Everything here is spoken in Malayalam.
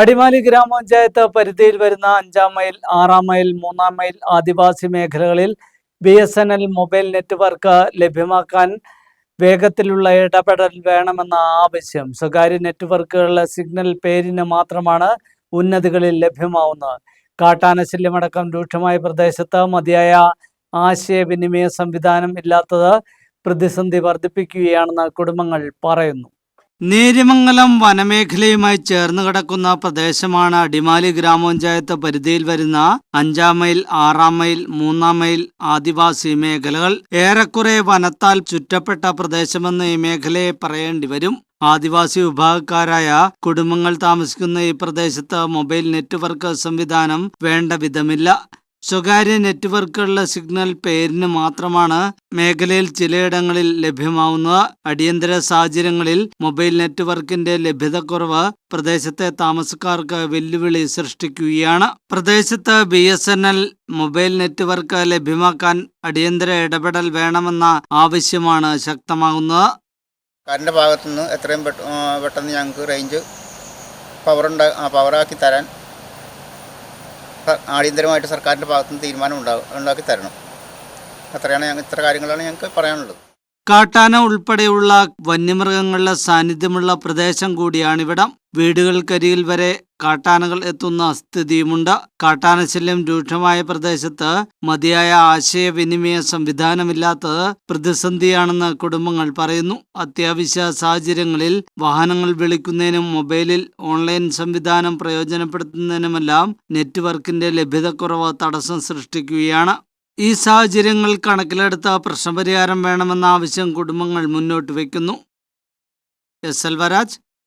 അടിമാലി ഗ്രാമപഞ്ചായത്ത് പരിധിയിൽ വരുന്ന അഞ്ചാം മൈൽ ആറാം മൈൽ മൂന്നാം മൈൽ ആദിവാസി മേഖലകളിൽ B S N L mobile network ലഭ്യമാക്കാൻ വേഗത്തിലുള്ള ഇടപെടൽ വേണമെന്ന ആവശ്യം. സ്വകാര്യ നെറ്റ്വർക്കുകളിലെ സിഗ്നൽ പേരിന് മാത്രമാണ് ഉന്നതികളിൽ ലഭ്യമാവുന്നത്. കാട്ടാനശല്യമടക്കം രൂക്ഷമായ പ്രദേശത്ത് മതിയായ ആശയവിനിമയ സംവിധാനം ഇല്ലാത്തത് പ്രതിസന്ധി വർദ്ധിപ്പിക്കുകയാണെന്ന് കുടുംബങ്ങൾ പറയുന്നു. നേര്യമംഗലം വനമേഖലയുമായി ചേർന്ന് കിടക്കുന്ന പ്രദേശമാണ് അടിമാലി ഗ്രാമപഞ്ചായത്ത് പരിധിയിൽ വരുന്ന അഞ്ചാം മൈൽ ആറാം മൈൽ മൂന്നാം മൈൽ ആദിവാസി മേഖലകൾ. ഏറെക്കുറെ വനത്താൽ ചുറ്റപ്പെട്ട പ്രദേശമെന്ന് ഈ മേഖലയെ പറയേണ്ടി വരും. ആദിവാസി വിഭാഗക്കാരായ കുടുംബങ്ങൾ താമസിക്കുന്ന ഈ പ്രദേശത്ത് മൊബൈൽ നെറ്റ്വർക്ക് സംവിധാനം വേണ്ട വിധമില്ല. സ്വകാര്യ നെറ്റ്വർക്കുകളിലെ സിഗ്നൽ പേരിന് മാത്രമാണ് മേഖലയിൽ ചിലയിടങ്ങളിൽ ലഭ്യമാവുന്നത്. അടിയന്തര സാഹചര്യങ്ങളിൽ മൊബൈൽ നെറ്റ്വർക്കിന്റെ ലഭ്യതക്കുറവ് പ്രദേശത്തെ താമസക്കാർക്ക് വെല്ലുവിളി സൃഷ്ടിക്കുകയാണ്. പ്രദേശത്ത് B S N L mobile network ലഭ്യമാക്കാൻ അടിയന്തര ഇടപെടൽ വേണമെന്ന ആവശ്യമാണ് ശക്തമാകുന്നത്. കാറിന്റെ ഭാഗത്തുനിന്ന് എത്രയും പെട്ടെന്ന് ഞങ്ങൾക്ക് റേഞ്ച് പവർ പവറാക്കി തരാൻ അടിയന്തരമായിട്ട് സർക്കാരിന്റെ ഭാഗത്തു നിന്ന് തീരുമാനം ഉണ്ടാകും ഉണ്ടാക്കി തരണം. അത്രയാണ് ഞങ്ങൾ ഇത്ര കാര്യങ്ങളാണ് ഞങ്ങൾക്ക് പറയാനുള്ളത്. കാട്ടാന ഉൾപ്പെടെയുള്ള വന്യമൃഗങ്ങളുടെ സാന്നിധ്യമുള്ള പ്രദേശം കൂടിയാണിവിടം. വീടുകൾക്കരികിൽ വരെ കാട്ടാനകൾ എത്തുന്ന സ്ഥിതിയുമുണ്ട്. കാട്ടാനശല്യം രൂക്ഷമായ പ്രദേശത്ത് മതിയായ ആശയവിനിമയ സംവിധാനമില്ലാത്തത് പ്രതിസന്ധിയാണെന്ന് കുടുംബങ്ങൾ പറയുന്നു. അത്യാവശ്യ സാഹചര്യങ്ങളിൽ വാഹനങ്ങൾ വിളിക്കുന്നതിനും മൊബൈലിൽ ഓൺലൈൻ സംവിധാനം പ്രയോജനപ്പെടുത്തുന്നതിനുമെല്ലാം നെറ്റ്വർക്കിന്റെ ലഭ്യതക്കുറവ് തടസ്സം സൃഷ്ടിക്കുകയാണ്. ഈ സാഹചര്യങ്ങൾ കണക്കിലെടുത്ത പ്രശ്നപരിഹാരം വേണമെന്ന ആവശ്യം കുടുംബങ്ങൾ മുന്നോട്ട് വയ്ക്കുന്നു. എസ്. എൽ. വരാജ്